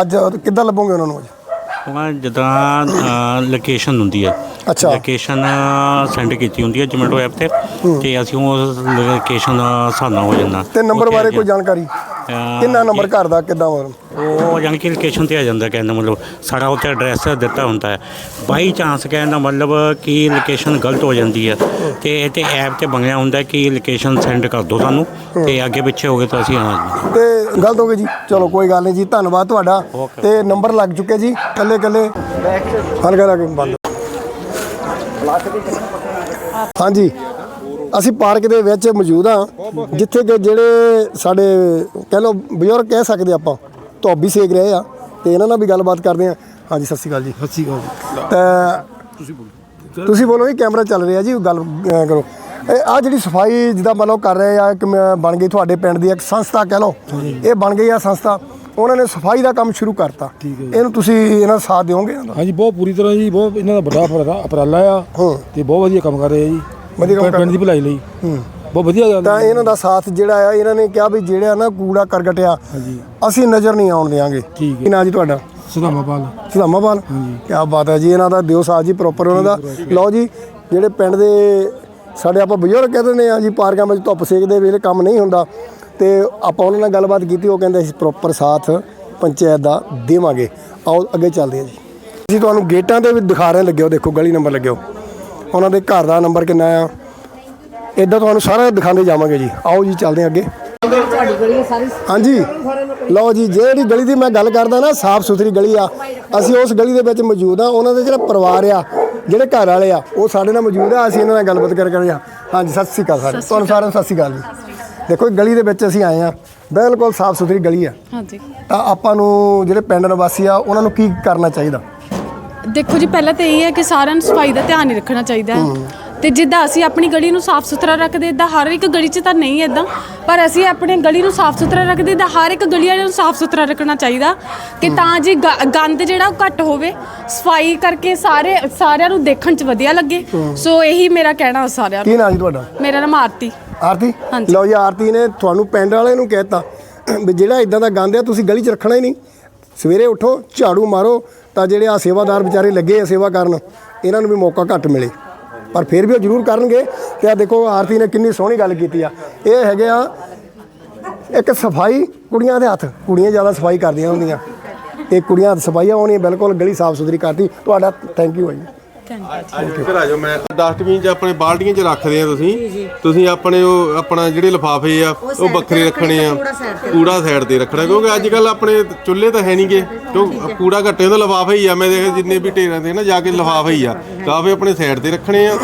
ਅੱਜ ਕਿੱਦਾਂ ਲੱਭੋਗੇ ਉਹਨਾਂ ਨੂੰ ਅੱਜ? ਉਹ ਜਿੱਦਾਂ ਲੋਕੇਸ਼ਨ ਹੁੰਦੀ ਹੈ ਅੱਛਾ। ਲੋਕੇਸ਼ਨ ਸੈਂਡ ਕੀਤੀ ਹੁੰਦੀ ਹੈ ਜੋਮੈਟੋ ਐਪ ਤੇ ਤੇ ਅਸੀਂ ਉਸ ਲੋਕੇਸ਼ਨ ਦਾ ਸਾਨਾ ਹੋ ਜਾਂਦਾ। ਤੇ ਨੰਬਰ ਉੱਥੇ ਬਾਰੇ ਕੋਈ ਜਾਣਕਾਰੀ? ਕਿੰਨਾ ਨੰਬਰ ਘਰ ਦਾ ਕਿੱਦਾਂ ਮਤਲਬ ਉਹ ਯਾਨੀ ਕਿ ਲੋਕੇਸ਼ਨ ਤੇ ਆ ਜਾਂਦਾ ਕਹਿਣ ਦਾ ਮਤਲਬ ਸਾਡਾ ਉੱਥੇ ਐਡਰੈਸ ਦਿੱਤਾ ਹੁੰਦਾ ਹੈ। ਬਾਈ ਚਾਂਸ ਕਹਿਣ ਦਾ ਮਤਲਬ ਕਿ ਲੋਕੇਸ਼ਨ ਗਲਤ ਹੋ ਜਾਂਦੀ ਹੈ। ਤੇ ਇਹ ਤੇ ਐਪ ਤੇ ਬਣਿਆ ਹੁੰਦਾ ਕਿ ਲੋਕੇਸ਼ਨ ਸੈਂਡ ਕਰ ਦਿਓ ਸਾਨੂੰ ਤੇ ਅੱਗੇ ਪਿੱਛੇ ਹੋ ਗਏ ਤਾਂ ਅਸੀਂ ਆ ਜਾਵਾਂਗੇ ਤੇ ਗਲਤ ਹੋ ਗਈ ਜੀ। ਚਲੋ ਕੋਈ ਗੱਲ ਨਹੀਂ ਜੀ ਧੰਨਵਾਦ ਤੁਹਾਡਾ। ਤੇ ਨੰਬਰ ਲੱਗ ਚੁੱਕੇ ਜੀ ਕੱਲੇ ਕੱਲੇ ਹਲ ਕਰਾ ਕੇ ਬੰਦ ਹਾਂਜੀ। ਅਸੀਂ ਪਾਰਕ ਦੇ ਵਿੱਚ ਮੌਜੂਦ ਹਾਂ ਜਿੱਥੇ ਕਿ ਜਿਹੜੇ ਸਾਡੇ ਕਹਿ ਲਓ ਬਜ਼ੁਰਗ ਕਹਿ ਸਕਦੇ ਆਪਾਂ ਧੋਬੀ ਸੇਕ ਰਹੇ ਆ ਤੇ ਇਹਨਾਂ ਨਾਲ ਵੀ ਗੱਲਬਾਤ ਕਰਦੇ ਆ। ਹਾਂਜੀ ਸਤਿ ਸ਼੍ਰੀ ਅਕਾਲ ਜੀ। ਸਤਿ ਸ਼੍ਰੀ ਅਕਾਲ ਤਾਂ ਤੁਸੀਂ ਬੋਲੋ ਤੁਸੀਂ ਬੋਲੋ ਜੀ ਕੈਮਰਾ ਚੱਲ ਰਿਹਾ ਜੀ ਗੱਲ ਕਰੋ। ਇਹ ਆ ਜਿਹੜੀ ਸਫ਼ਾਈ ਜਿੱਦਾਂ ਮੰਨ ਲਓ ਕਰ ਰਹੇ ਆ ਕਿ ਮੈਂ- ਬਣ ਗਈ ਤੁਹਾਡੇ ਪਿੰਡ ਦੀ ਇੱਕ ਸੰਸਥਾ ਕਹਿ ਲਓ ਇਹ ਬਣ ਗਈ ਆ ਸੰਸਥਾ ਉਹਨਾਂ ਨੇ ਸਫ਼ਾਈ ਦਾ ਕੰਮ ਸ਼ੁਰੂ ਕਰਤਾ। ਇਹਨੂੰ ਤੁਸੀਂ ਇਹਨਾਂ ਦਾ ਸਾਥ ਦਿਓਗੇ? ਹਾਂਜੀ ਬਹੁਤ ਪੂਰੀ ਤਰ੍ਹਾਂ ਜੀ ਬਹੁਤ ਇਹਨਾਂ ਦਾ ਵੱਡਾ ਉਪਰਾ- ਉਪਰਾਲਾ ਆ। ਤੇ ਬਹੁਤ ਵਧੀਆ ਕੰਮ ਕਰ ਰਹੇ ਆ ਜੀ। ਵਧੀਆ ਕੰਮ ਪਿੰਡ ਦੀ ਭਲਾਈ ਲਈ। ਬਹੁਤ ਵਧੀਆ ਗੱਲ ਤਾਂ ਇਹਨਾਂ ਦਾ ਸਾਥ ਜਿਹੜਾ ਆ ਇਹਨਾਂ ਨੇ ਕਿਹਾ ਵੀ ਜਿਹੜਾ ਨਾ ਕੂੜਾ ਕਰਗਟਿਆ ਹਾਂਜੀ। ਅਸੀਂ ਨਜ਼ਰ ਨਹੀਂ ਆਉਣ ਦੇਵਾਂਗੇ ਠੀਕ ਹੈ। ਕੀ ਨਾਂ ਜੀ ਤੁਹਾਡਾ? ਸੁਧਾਮਾਪਾਲ ਸਲਾਮਾਬਾਦ ਕੀ ਬਾਤ ਹੈ ਜੀ ਇਹਨਾਂ ਦਾ ਦਿਓ ਸਾਥ ਜੀ ਪ੍ਰੋਪਰ ਉਹਨਾਂ ਦਾ। ਲਓ ਜੀ ਜਿਹੜੇ ਪਿੰਡ ਦੇ ਸਾਡੇ ਆਪਾਂ ਬਜ਼ੁਰਗ ਕਹਿੰਦੇ ਨੇ ਆ ਜੀ ਪਾਰਕਾਂ ਵਿੱਚ ਧੁੱਪ ਸੇਕਦੇ ਵੇਲੇ ਕੰਮ ਨਹੀਂ ਹੁੰਦਾ। ਤੇ ਆਪਾਂ ਉਹਨਾਂ ਨਾਲ ਗੱਲਬਾਤ ਕੀਤੀ ਉਹ ਕਹਿੰਦੇ ਅਸੀਂ ਪ੍ਰੋਪਰ ਸਾਥ ਪੰਚਾਇਤ ਦਾ ਦੇਵਾਂਗੇ। ਆਓ ਅੱਗੇ ਚੱਲਦੇ ਹਾਂ ਜੀ। ਅਸੀਂ ਤੁਹਾਨੂੰ ਗੇਟਾਂ ਵੀ ਦਿਖਾ ਰਹੇ ਲੱਗਿਓ ਦੇਖੋ ਗਲੀ ਨੰਬਰ ਲੱਗਿਓ। ਉਹਨਾਂ ਦੇ ਘਰ ਦਾ ਨੰਬਰ ਕਿੰਨਾ ਆ? ਇਦਾਂ ਤੁਹਾਨੂੰ ਸਾਰਾ ਦਿਖਾਉਂਦੇ ਜਾਵਾਂਗੇ ਜੀ। ਆਓ ਜੀ ਚੱਲਦੇ ਹਾਂ ਅੱਗੇ। ਹਾਂਜੀ। ਲਓ ਜੀ ਜਿਹੜੀ ਗਲੀ ਦੀ ਮੈਂ ਗੱਲ ਕਰਦਾ ਨਾ ਸਾਫ਼ ਸੁਥਰੀ ਗਲੀ ਆ। ਅਸੀਂ ਉਸ ਗਲੀ ਦੇ ਵਿੱਚ ਮੌਜੂਦ ਆ। ਉਹਨਾਂ ਦੇ ਜਿਹੜਾ ਪਰਿਵਾਰ ਆ ਜਿਹੜੇ ਘਰ ਵਾਲੇ ਆ ਉਹ ਸਾਡੇ ਨਾਲ ਮੌਜੂਦ ਆ। ਅਸੀਂ ਇਹਨਾਂ ਨਾਲ ਗੱਲਬਾਤ ਕਰ ਕਰ ਹਾਂਜੀ ਸਤਿ ਸ਼੍ਰੀ ਅਕਾਲ ਸਾਰੇ। ਤੁਹਾਨੂੰ ਸਾਰਿਆਂ ਨੂੰ ਸਤਿ ਸ਼੍ਰੀ ਅਕਾਲ ਜੀ। ਦੇਖੋ ਗਲੀ ਦੇ ਵਿੱਚ ਅਸੀਂ ਆਏ ਆ। ਬਿਲਕੁਲ ਸਾਫ਼ ਸੁਥਰੀ ਗਲੀ ਆ। ਹਾਂਜੀ। ਤਾਂ ਆਪਾਂ ਨੂੰ ਜਿਹੜੇ ਪਿੰਡ ਨਿਵਾਸੀ ਆ ਉਹਨਾਂ ਨੂੰ ਕੀ ਕਰਨਾ ਚਾਹੀਦਾ? ਦੇਖੋ ਜੀ ਪਹਿਲਾਂ ਤਾਂ ਇਹ ਹੈ ਕਿ ਸਾਰਿਆਂ ਨੂੰ ਸਫ਼ਾਈ ਦਾ ਧਿਆਨ ਹੀ ਰੱਖਣਾ ਚਾਹੀਦਾ ਹੈ। ਤੇ ਜਿੱਦਾਂ ਅਸੀਂ ਆਪਣੀ ਗਲੀ ਨੂੰ ਸਾਫ਼ ਸੁਥਰਾ ਰੱਖਦੇ ਇਦਾਂ ਹਰ ਇੱਕ ਗਲੀ 'ਚ ਤਾਂ ਨਹੀਂ ਇਦਾਂ ਪਰ ਅਸੀਂ ਆਪਣੀ ਗਲੀ ਨੂੰ ਸਾਫ਼ ਸੁਥਰਾ ਰੱਖਦੇ ਤਾਂ ਹਰ ਇੱਕ ਗਲੀ ਵਾਲੇ ਨੂੰ ਸਾਫ਼ ਸੁਥਰਾ ਰੱਖਣਾ ਚਾਹੀਦਾ। ਕਿ ਤਾਂ ਜੀ ਗ- ਗੰਦ ਜਿਹੜਾ ਉਹ ਘੱਟ ਹੋਵੇ ਸਫ਼ਾਈ ਕਰਕੇ ਸਾਰੇ ਸਾਰਿਆਂ ਨੂੰ ਦੇਖਣ 'ਚ ਵਧੀਆ ਲੱਗੇ। ਸੋ ਇਹੀ ਮੇਰਾ ਕਹਿਣਾ ਸਾਰਿਆਂ ਨੂੰ ਕੀ ਨਾਂ। ਜੀ ਤੁਹਾਡਾ? ਮੇਰਾ ਨਾਮ ਆਰਤੀ। ਆਰਤੀ? ਹਾਂਜੀ। ਲਓ ਜੀ ਆਰਤੀ ਨੇ ਤੁਹਾਨੂੰ ਪਿੰਡ ਵਾਲੇ ਨੂੰ ਕਹਿਤਾ ਵੀ ਜਿਹੜਾ ਇਦਾਂ ਦਾ ਗੰਦ ਆ ਤੁਸੀਂ ਗਲੀ 'ਚ ਰੱਖਣਾ ਹੀ ਨਹੀਂ। ਸਵੇਰੇ ਉਠੋ ਝਾੜੂ ਮਾਰੋ ਤਾਂ ਜਿਹੜੇ ਆ ਸੇਵਾਦਾਰ ਵਿਚਾਰੇ ਲੱਗੇ ਆ ਸੇਵਾ ਕਰਨ, ਇਹਨਾਂ ਨੂੰ ਵੀ ਮੌਕਾ ਘੱਟ ਮਿਲੇ। ਪਰ ਫਿਰ ਵੀ ਉਹ ਜ਼ਰੂਰ ਕਰਨਗੇ ਤੇ ਆ ਦੇਖੋ, ਆਰਤੀ ਨੇ ਕਿੰਨੀ ਸੋਹਣੀ ਗੱਲ ਕੀਤੀ ਆ। ਇਹ ਹੈਗੇ ਆ, ਇੱਕ ਸਫ਼ਾਈ ਕੁੜੀਆਂ ਦੇ ਹੱਥ, ਕੁੜੀਆਂ ਜ਼ਿਆਦਾ ਸਫ਼ਾਈ ਕਰਦੀਆਂ ਹੁੰਦੀਆਂ। ਇਹ ਕੁੜੀਆਂ ਹੱਥ ਸਫ਼ਾਈ ਆ ਬਿਲਕੁਲ ਗਲੀ ਸਾਫ਼ ਸੁਥਰੀ ਕਰਤੀ। ਤੁਹਾਡਾ ਥੈਂਕ ਯੂ ਹੈ ਜੀ। ਇੱਧਰ ਆ ਜਾਓ ਮੈਂ ਡਸਟਬਿਨ 'ਚ ਆਪਣੇ ਬਾਲਟੀਆਂ 'ਚ ਰੱਖਦੇ ਆ ਤੁਸੀਂ। ਤੁਸੀਂ ਆਪਣੇ ਉਹ ਆਪਣਾ ਜਿਹੜੇ ਲਿਫਾਫੇ ਆ ਉਹ ਵੱਖਰੇ ਰੱਖਣੇ ਆ। ਕੂੜਾ ਸਾਈਡ ਤੇ। ਰੱਖਣਾ ਕਿਉਂਕਿ ਅੱਜ ਕੱਲ ਆਪਣੇ ਚੁੱਲ੍ਹੇ ਤਾਂ ਹੈ ਨਹੀਂਗੇ। ਕਿਉਂ ਕੂੜਾ ਘੱਟੇ ਦਾ ਲਿਫਾਫਾ ਹੀ ਆ ਮੈਂ ਦੇਖ ਜਿੰਨੇ ਵੀ ਢੇਰਾਂ ਤੇ ਨਾ ਜਾ ਕੇ ਲਿਫਾਫਾ ਹੀ ਆ। ਲਿਫਾਫੇ ਆਪਣੇ ਸਾਈਡ ਤੇ ਰੱਖਣੇ ਆ।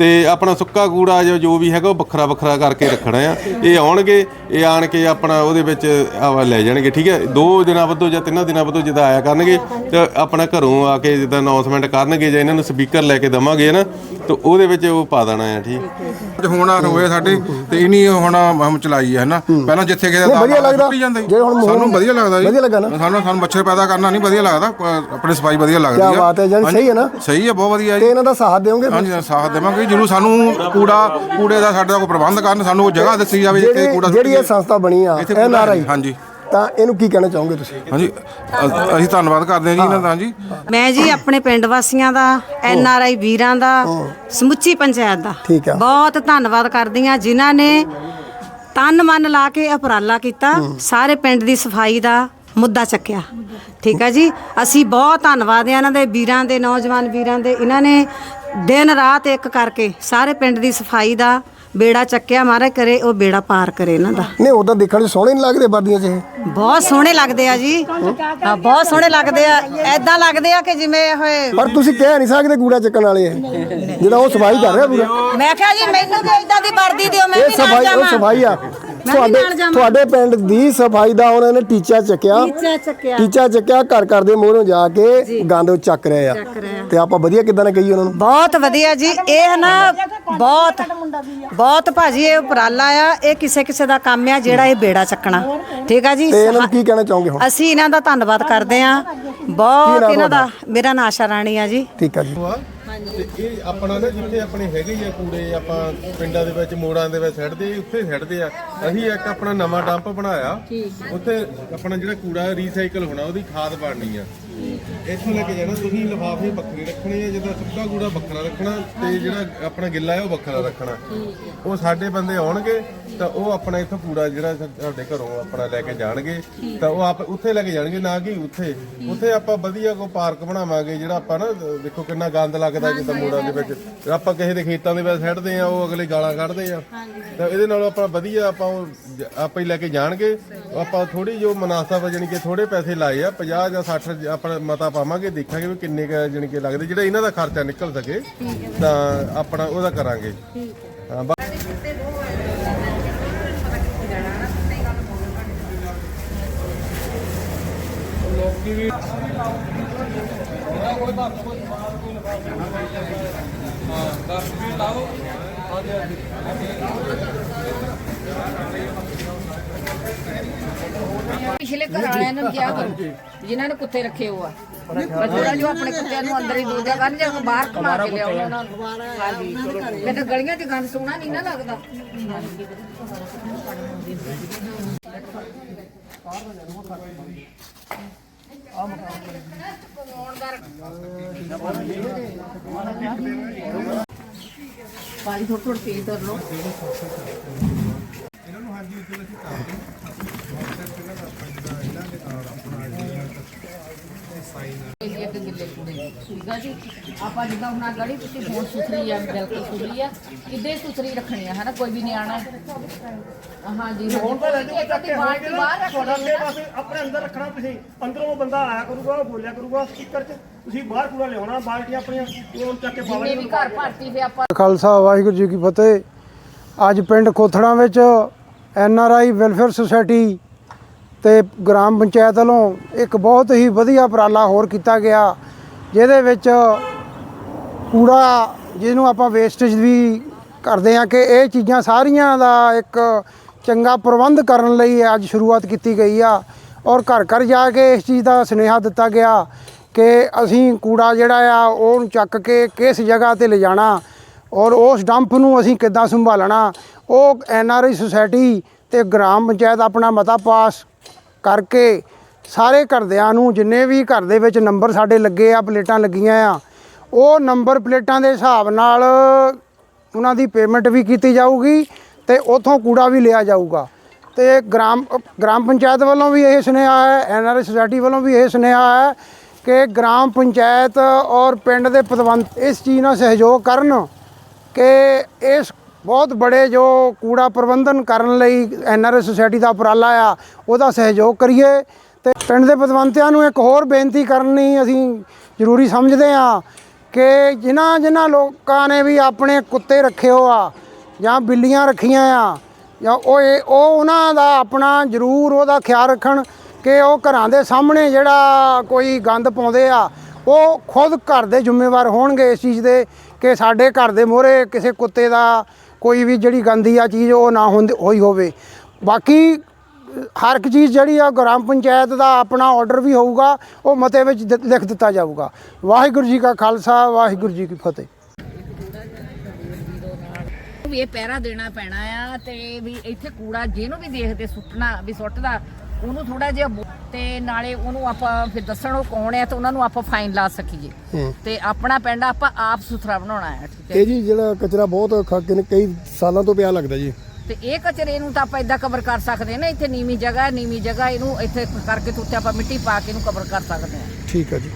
ਤੇ ਆਪਣਾ ਸੁੱਕਾ ਕੂੜਾ ਜੋ ਜੋ ਵੀ ਹੈਗਾ ਉਹ ਵੱਖਰਾ ਵੱਖਰਾ ਕਰਕੇ ਰੱਖਣਾ ਆ। ਇਹ ਆਉਣਗੇ ਇਹ ਆਣ ਕੇ ਆਪਣਾ ਉਹਦੇ ਵਿੱਚ ਆਵਾ ਲੈ ਜਾਣਗੇ ਠੀਕ ਹੈ? ਦੋ ਦਿਨਾਂ ਬਾਅਦੋਂ ਜਾਂ ਤਿੰਨਾਂ ਦਿਨਾਂ ਬਾਅਦੋਂ ਜਿੱਦਾਂ ਆਇਆ ਕਰਨਗੇ ਤੇ ਆਪਣਾ ਘਰੋਂ ਆ ਕੇ ਜਿੱਦਾਂ ਅਨਾਉਂਸਮੈਂਟ ਕਰਨਗੇ ਜਾਂ ਇਹਨਾਂ ਨੂੰ ਸਪੀਕਰ ਲੈ ਕੇ ਦਵਾਂਗੇ ਨਾ ਤੇ ਉਹਦੇ ਵਿੱਚ ਉਹ ਪਾ ਦੇਣਾ ਆ ਠੀਕ? ਅੱਜ ਹੋਣਾ ਹੋਏ ਸਾਡੇ ਤੇ ਇਨੀ ਹੁਣ ਹਮ ਚਲਾਈ ਹੈ। ਨਾ ਪਹਿਲਾਂ ਜਿੱਥੇ ਕਿਤੇ ਨਹੀਂ, ਵਧੀਆ ਲੱਗਦਾ। ਜੀ। ਹੁਣ ਸਾਨੂੰ ਵਧੀਆ ਲੱਗਦਾ ਜੀ ਵਧੀਆ ਲੱਗਾ ਨਾ? ਸਾਨੂੰ ਸਾਨੂੰ ਮੱਛਰ ਪੈਦਾ ਕਰਨਾ ਨਹੀਂ ਵਧੀਆ ਲੱਗਦਾ ਆਪਣੀ ਸਫ਼ਾਈ ਵਧੀਆ ਲੱਗਦੀ ਕਿਆ ਬਾਤ ਹੈ, ਜਾਣੀ ਸਹੀ ਹੈ ਨਾ? ਸਹੀ ਹੈ ਬਹੁਤ ਵਧੀਆ ਤੇ ਜੀ ਇਹਨਾਂ ਦਾ ਸਾਥ ਦਿਓਗੇ ਹਾਂਜੀ ਸਾਥ ਦੇਵਾਂਗੇ ਜਰੂਰ ਸਾਨੂੰ ਕੂੜਾ ਕੂੜੇ ਦਾ ਸਾਡੇ ਦਾ ਕੋਈ ਪ੍ਰਬੰਧ ਕਰਨ ਸਾਨੂੰ ਉਹ ਜਗ੍ਹਾ ਦੱਸੀ ਜਾਵੇ ਜਿੱਥੇ ਕੂੜਾ ਜਿਹੜੀ ਇਹ। ਸੰਸਥਾ ਬਣੀ ਆ ਇੱਥੇ ਐਨ ਕੂੜਾ ਆਰ ਆਈ ਹਾਂਜੀ। ਤਾਂ ਇਹਨੂੰ ਕੀ ਕਹਿਣਾ ਚਾਹੋਗੇ ਤੁਸੀਂ? ਹਾਂਜੀ ਅ- ਅਸੀਂ ਧੰਨਵਾਦ ਕਰਦੇ ਹਾਂ ਜੀ ਇਹਨਾਂ ਦਾ ਜੀ ਮੈਂ ਜੀ ਆਪਣੇ ਪਿੰਡ ਵਾਸੀਆਂ ਦਾ ਐਨ ਆਰ ਆਈ ਵੀਰਾਂ ਦਾ ਸਮੁੱਚੀ ਪੰਚਾਇਤ ਦਾ। ਠੀਕ ਆ। ਬਹੁਤ ਧੰਨਵਾਦ ਕਰਦੀ ਆ ਜਿਨ੍ਹਾਂ ਨੇ ਤਨ ਮਨ ਲਾ ਕੇ ਉਪਰਾਲਾ ਕੀਤਾ ਸਾਰੇ ਪਿੰਡ ਦੀ ਸਫ਼ਾਈ ਦਾ ਮੁੱਦਾ ਚੱਕਿਆ। ਠੀਕ ਆ ਜੀ। ਅਸੀਂ ਬਹੁਤ ਧੰਨਵਾਦ ਆ ਇਹਨਾਂ ਦੇ ਵੀਰਾਂ ਦੇ ਨੌਜਵਾਨ ਵੀਰਾਂ ਦੇ ਇਹਨਾਂ ਨੇ ਦਿਨ ਰਾਤ ਇੱਕ ਕਰਕੇ ਸਾਰੇ ਪਿੰਡ ਦੀ ਸਫ਼ਾਈ ਦਾ ਬੇੜਾ ਚੱਕਿਆ ਮਹਾਰਾਜ ਕਰੇ ਉਹ ਬੇੜਾ ਪਾਰ ਕਰੇ ਇਹਨਾਂ ਦਾ। ਨਹੀਂ ਉਦਾਂ ਦੇਖਣ 'ਚ ਸੋਹਣੇ ਨਹੀਂ ਲੱਗਦੇ ਵਰਦੀਆਂ 'ਚ ਇਹ? ਬਹੁਤ ਸੋਹਣੇ ਲੱਗਦੇ ਆ ਜੀ। ਹਾਂ ਬਹੁਤ ਸੋਹਣੇ ਲੱਗਦੇ ਆ। ਐਦਾਂ ਲੱਗਦੇ ਆ ਕਿ ਜਿਵੇਂ ਹੋਏ। ਪਰ ਤੁਸੀਂ ਕਹਿ ਨਹੀਂ ਸਕਦੇ ਕੂੜਾ ਚੱਕਣ ਵਾਲੇ ਇਹ। ਜਿਹੜਾ ਉਹ ਸਫ਼ਾਈ ਕਰ ਰਿਹਾ ਪੂਰਾ। ਮੈਂ ਕਿਹਾ ਜੀ ਮੈਨੂੰ ਵੀ ਇਦਾਂ ਦੀ ਵਰਦੀ ਦਿਓ ਮੈਂ ਇਹ ਵੀ ਨਾਲ ਸਫ਼ਾਈ ਉਹ ਜਾਵਾਂ। ਸਫ਼ਾਈ ਆ। ਤੁਹਾਡੇ। ਤੁਹਾਡੇ ਪਿੰਡ ਦੀ ਸਫ਼ਾਈ ਦਾ ਉਹਨਾਂ ਨੇ ਟੀਚਾ ਚੱਕਿਆ। ਟੀਚਾ ਚੱਕਿਆ। ਟੀਚਾ ਚੱਕਿਆ ਘਰ ਘਰ ਦੇ ਮੂਹਰੋਂ ਜਾ ਕੇ ਗੰਦ ਉਹ ਚੱਕ ਰਹੇ ਆ। ਤੇ ਆਪਾਂ ਵਧੀਆ ਕਿਦਾਂ ਨਾ ਕਹੀਏ ਉਹਨਾਂ ਨੂੰ? ਬਹੁਤ ਵਧੀਆ ਜੀ। ਇਹ ਨਾ ਬਹੁਤ ਬਹੁਤ ਭਾਜੀ ਇਹ ਉਪਰਾਲਾ ਆ। ਇਹ ਕਿਸੇ ਕਿਸੇ ਦਾ ਕੰਮ ਆ ਜਿਹੜਾ ਇਹ ਬੇੜਾ ਚੱਕਣਾ। ਠੀਕ ਆ ਜੀ? ਤੇ ਇਹਨਾਂ ਨੂੰ ਕੀ ਕਹਿਣਾ ਚਾਹੋਗੇ ਹੁਣ? ਅਸੀਂ ਇਹਨਾਂ ਦਾ ਧੰਨਵਾਦ ਕਰਦੇ ਆ ਬਹੁਤ ਨਾਮ ਇਹਨਾਂ ਦਾ? ਮੇਰਾ ਨਾਂ ਆਸ਼ਾ ਰਾਣੀ ਆ ਜੀ। ਠੀਕ ਆ ਜੀ। ਤੇ ਇਹ ਆਪਣਾ ਨਾ ਜਿੱਥੇ ਆਪਣੇ ਹੈਗੇ ਹੀ ਆ ਕੂੜੇ ਆਪਾਂ ਪਿੰਡਾਂ ਦੇ ਵਿੱਚ ਮੋੜਾਂ ਦੇ ਵਿੱਚ ਸੱਟਦੇ ਉੱਥੇ ਸੱਟਦੇ ਆ। ਅਸੀਂ ਇੱਕ ਆਪਣਾ ਨਵਾਂ ਡੰਪ ਬਣਾਇਆ। ਉੱਥੇ ਆਪਣਾ ਜਿਹੜਾ ਕੂੜਾ ਰੀਸਾਈਕਲ ਹੋਣਾ ਉਹਦੀ ਖਾਦ ਬਣਨੀ ਆ। ਇੱਥੋਂ ਲੈ ਕੇ ਜਾਣਾ ਤੁਸੀਂ ਲਿਫਾਫੇ ਵੱਖਰੇ ਰੱਖਣੇ ਆ ਜਿੱਦਾਂ ਸੁੱਕਾ ਕੂੜਾ ਵੱਖਰਾ ਰੱਖਣਾ ਤੇ ਜਿਹੜਾ ਆਪਣਾ ਗਿੱਲਾ ਹੈ ਉਹ ਵੱਖਰਾ ਰੱਖਣਾ। ਉਹ ਸਾਡੇ ਬੰਦੇ ਆਉਣਗੇ ਤਾਂ ਉਹ ਆਪਣਾ ਇੱਥੋਂ ਕੂੜਾ ਜਿਹੜਾ ਸਾਡੇ ਘਰੋਂ ਆਪਣਾ ਲੈ ਕੇ ਜਾਣਗੇ ਤਾਂ ਉਹ ਆਪ ਉੱਥੇ ਲੈ ਕੇ ਜਾਣਗੇ ਨਾ ਕਿ ਉੱਥੇ। ਉੱਥੇ ਆਪਾਂ ਵਧੀਆ ਕੋ ਪਾਰਕ ਬਣਾਵਾਂਗੇ ਜਿਹੜਾ ਆਪਾਂ ਨਾ ਦੇਖੋ ਕਿੰਨਾ ਗੰਦ ਲੱਗਦਾ ਜਿੱਦਾਂ ਮੋੜਾਂ ਦੇ ਵਿੱਚ। ਆਪਾਂ ਕਿਸੇ ਦੇ ਖੇਤਾਂ ਦੇ ਵਿੱਚ ਸੱਟਦੇ ਆ ਉਹ ਅਗਲੇ ਗਾਲਾਂ ਕੱਢਦੇ ਆ। ਤਾਂ ਇਹਦੇ ਨਾਲ ਆਪਾਂ ਵਧੀਆ ਆਪਾਂ ਉਹ ਆਪਾਂ ਹੀ ਲੈ ਕੇ ਜਾਣਗੇ। ਆਪਾਂ ਥੋੜੀ ਜੋ ਮਨਾਸਬ ਜਾਨੀ ਕਿ ਥੋੜੇ ਪੈਸੇ ਲਾਏ ਆ 50 ਜਾਂ 60 ਆਪਣਾ ਮਤਾ ਪਾਵਾਂਗੇ ਦੇਖਾਂਗੇ ਵੀ ਕਿੰਨੇ ਕ ਜਾਨੀ ਕਿ ਲੱਗਦੇ ਜਿਹੜਾ ਇਹਨਾਂ ਦਾ ਖਰਚਾ ਨਿਕਲ ਸਕੇ ਤਾਂ ਆਪਣਾ ਉਹਦਾ ਕਰਾਂਗੇ। ਹਾਂ। ਬਾ- ਘਰ ਵਾਲਿਆਂ ਨੂੰ ਕਿਹਾ ਕਰੋ, ਜਿਨ੍ਹਾਂ ਨੇ ਕੁੱਤੇ ਰੱਖੇ ਹੋ ਆ। ਬੱਚਾ ਜੋ ਆਪਣੇ ਕੁੱਤਿਆਂ ਨੂੰ ਅੰਦਰ ਹੀ ਦੂਜਾ ਕਰਨ, ਜਾਂ ਬਾਹਰ ਕਮਾ ਕੇ ਲਿਆਉਣਾ ਉਹਨਾਂ ਨੂੰ। ਹਾਂਜੀ। ਮੈਂ ਤਾਂ ਗਲੀਆਂ 'ਚ ਗੰਦ ਸੋਹਣਾ ਨਹੀਂ ਨਾ ਲੱਗਦਾ। ਪਾਣੀ ਥੋੜਾ ਥੋੜਾ ਤੇਜ਼ ਕਰ ਲਓ। ਇਹ ਤੇ ਗਿੱਲੇ ਕੂੜੇ ਠੀਕ ਆ ਜੀ ਆਪਾਂ ਜਿੱਦਾਂ ਹੁਣ ਆਹ ਗਲੀ ਤੁਸੀਂ ਹੁਣ ਸੁਥਰੀ ਆ ਬਿਲਕੁਲ ਸੁਥਰੀ ਆ ਕਿੱਦੇ ਸੁਥਰੀ ਰੱਖਣੀ ਆ ਹਨਾ ਕੋਈ ਵੀ ਨਿਆਣਾ ਹਾਂਜੀ ਹੁਣ ਤਾਂ ਲੈ ਜਾਓ ਚੱਕ ਬਾਲਟੀ ਬਾਹਰ ਰੱਖ ਤੁਹਾਡੇ ਪਾਸੇ ਆਪਣੇ ਅੰਦਰ ਰੱਖਣਾ ਤੁਸੀਂ ਅੰਦਰੋਂ ਬੰਦਾ ਆਇਆ ਕਰੂਗਾ ਉਹ ਬੋਲਿਆ ਕਰੂਗਾ ਸਪੀਕਰ 'ਚ ਤੁਸੀਂ ਬਾਹਰ ਕੂੜਾ ਲਿਆਉਣਾ ਬਾਲਟੀਆਂ ਆਪਣੀਆਂ ਉਹ ਚੱਕ ਕੇ ਜਿੰਨੇ ਵੀ ਘਰ ਭਰਤੀ ਫੇ ਆਪਾਂ ਖਾਲਸਾ ਵਾਹਿਗੁਰੂ ਜੀ ਕੀ ਫਤਿਹ। ਅੱਜ ਪਿੰਡ ਕੋਥੜਾਂ ਵਿੱਚ N R I welfare society ਤੇ ਗ੍ਰਾਮ ਪੰਚਾਇਤ ਵੱਲੋਂ ਇੱਕ ਬਹੁਤ ਹੀ ਵਧੀਆ ਉਪਰਾਲਾ ਹੋਰ ਕੀਤਾ ਗਿਆ, ਜਿਹਦੇ ਵਿੱਚ ਕੂੜਾ ਜਿਹਨੂੰ ਆਪਾਂ ਵੇਸਟੇਜ ਵੀ ਕਰਦੇ ਆ ਕਿ ਇਹ ਚੀਜ਼ਾਂ ਸਾਰੀਆਂ ਦਾ ਇੱਕ ਚੰਗਾ ਪ੍ਰਬੰਧ ਕਰਨ ਲਈ ਅੱਜ ਸ਼ੁਰੂਆਤ ਕੀਤੀ ਗਈ ਆ ਔਰ ਘਰ ਘਰ ਜਾ ਕੇ ਇਸ ਚੀਜ਼ ਦਾ ਸੁਨੇਹਾ ਦਿੱਤਾ ਗਿਆ ਕਿ ਅਸੀਂ ਕੂੜਾ ਜਿਹੜਾ ਆ ਉਹਨੂੰ ਚੱਕ ਕੇ ਕਿਸ ਜਗ੍ਹਾ ਤੇ ਲਿਜਾਣਾ ਔਰ ਉਸ ਡੰਪ ਨੂੰ ਅਸੀਂ ਕਿੱਦਾਂ ਸੰਭਾਲਣਾ, ਉਹ ਐਨ ਆਰ ਆਈ ਸੁਸਾਇਟੀ ਤੇ ਗ੍ਰਾਮ ਪੰਚਾਇਤ ਆਪਣਾ ਮਤਾ ਪਾਸ ਕਰਕੇ ਸਾਰੇ ਘਰਦਿਆਂ ਨੂੰ ਜਿੰਨੇ ਵੀ ਘਰ ਦੇ ਵਿੱਚ ਨੰਬਰ ਸਾਡੇ ਲੱਗੇ ਆ, ਪਲੇਟਾਂ ਲੱਗੀਆਂ ਆ, ਉਹ ਨੰਬਰ ਪਲੇਟਾਂ ਦੇ ਹਿਸਾਬ ਨਾਲ ਉਹਨਾਂ ਦੀ ਪੇਮੈਂਟ ਵੀ ਕੀਤੀ ਜਾਊਗੀ ਤੇ ਉਥੋਂ ਕੂੜਾ ਵੀ ਲਿਆ ਜਾਊਗਾ। ਤੇ ਗ੍ਰਾਮ ਗ੍ਰਾਮ ਪੰਚਾਇਤ ਵੱਲੋਂ ਵੀ ਇਹ ਸੁਨੇਹਾ ਹੈ ਐਨਆਰਆਈ ਸੁਸਾਇਟੀ ਵੱਲੋਂ ਵੀ ਇਹ ਸੁਨੇਹਾ ਹੈ ਕਿ ਗ੍ਰਾਮ ਪੰਚਾਇਤ ਔਰ ਪਿੰਡ ਦੇ ਪਤਵੰਤ ਇਸ ਚੀਜ਼ ਨਾਲ ਸਹਿਯੋਗ ਕਰਨ ਕਿ ਇਸ ਬਹੁਤ ਬੜੇ ਜੋ ਕੂੜਾ ਪ੍ਰਬੰਧਨ ਕਰਨ ਲਈ ਐਨਆਰਐਸ ਸੁਸਾਇਟੀ ਦਾ ਉਪਰਾਲਾ ਆ, ਉਹਦਾ ਸਹਿਯੋਗ ਕਰੀਏ। ਤੇ ਪਿੰਡ ਦੇ ਪਤਵੰਤਿਆਂ ਨੂੰ ਇੱਕ ਹੋਰ ਬੇਨਤੀ ਕਰਨੀ ਅਸੀਂ ਜ਼ਰੂਰੀ ਸਮਝਦੇ ਆ ਕਿ ਜਿਨ੍ਹਾਂ ਜਿਨ੍ਹਾਂ ਲੋਕਾਂ ਨੇ ਵੀ ਆਪਣੇ ਕੁੱਤੇ ਰੱਖੇ ਹੋ ਆ ਜਾਂ ਬਿੱਲੀਆਂ ਰੱਖੀਆਂ ਆ, ਜਾਂ ਉਹ ਇਹ- ਉਹ ਉਹਨਾਂ ਦਾ ਆਪਣਾ ਜ਼ਰੂਰ ਉਹਦਾ ਖਿਆਲ ਰੱਖਣ ਕਿ ਉਹ ਘਰਾਂ ਦੇ ਸਾਹਮਣੇ ਜਿਹੜਾ ਕੋਈ ਗੰਦ ਪਾਉਂਦੇ ਆ, ਉਹ ਖੁਦ ਘਰ ਦੇ ਜ਼ਿੰਮੇਵਾਰ ਹੋਣਗੇ ਇਸ ਚੀਜ਼ ਦੇ ਕਿ ਸਾਡੇ ਘਰ ਦੇ ਮੋਹਰੇ ਕਿਸੇ ਕੁੱਤੇ ਦਾ ਕੋਈ ਵੀ ਜਿਹੜੀ ਗੰਦੀ ਆ ਚੀਜ਼ ਉਹ ਨਾ ਹੁੰਦੀ, ਹੋਈ ਹੋਵੇ। ਬਾਕੀ, ਹਰ ਇੱਕ ਚੀਜ਼ ਜਿਹੜੀ ਆ, ਗ੍ਰਾਮ ਪੰਚਾਇਤ ਦਾ ਆਪਣਾ ਆਰਡਰ ਵੀ ਹੋਊਗਾ, ਉਹ ਮਤੇ ਵਿੱਚ ਦ- ਲਿਖ ਦਿੱਤਾ ਜਾਊਗਾ। ਵਾਹਿਗੁਰੂ ਜੀ ਕਾ ਖਾਲਸਾ, ਵਾਹਿਗੁਰੂ ਜੀ ਕੀ ਫਤਿਹ। ਵੀ ਇਹ ਪਹਿਰਾ ਦੇਣਾ ਪੈਣਾ ਆ ਤੇ ਵੀ ਇੱਥੇ ਕੂੜਾ ਜਿਹਨੂੰ ਵੀ ਦੇਖਦੇ ਸੁੱਟਣਾ, ਵੀ ਸੁੱਟਦਾ ਉਹਨੂੰ ਥੋੜਾ ਜਿਹਾ ਬੋ- ਤੇ ਨਾਲੇ ਉਹਨੂੰ ਆਪਾਂ ਫਿਰ ਦੱਸਣ ਉਹ ਕੌਣ ਹੈ ਤੇ ਉਹਨਾਂ ਨੂੰ ਆਪਾਂ ਫਾਈਨ ਲਾ ਸਕੀਏ। ਤੇ ਆਪਣਾ ਪਿੰਡ ਆਪਾਂ ਆਪ ਸੁਥਰਾ ਬਣਾਉਣਾ ਹੈ ਠੀਕ ਹੈ। ਇਹ ਜੀ ਜਿਹੜਾ ਕਚਰਾ ਬਹੁਤ ਖਾਕੇ ਨੇ ਕਈ ਸਾਲਾਂ ਤੋਂ ਪਿਆ ਲੱਗਦਾ ਜੀ। ਤੇ ਇਹ ਕਚਰੇ ਨੂੰ ਤਾਂ ਆਪਾਂ ਇਦਾਂ ਕਵਰ ਕਰ ਸਕਦੇ ਹਾਂ ਨਾ ਇੱਥੇ ਨੀਵੀਂ ਜਗ੍ਹਾ ਹੈ ਨੀਵੀਂ ਜਗ੍ਹਾ ਇਹਨੂੰ ਇੱਥੇ ਕਰਕੇ ਤੇ ਉੱਤੇ ਆਪਾਂ ਮਿੱਟੀ ਪਾ ਕੇ ਇਹਨੂੰ ਕਵਰ ਕਰ ਸਕਦੇ ਹਾਂ। ਠੀਕ ਹੈ ਜੀ।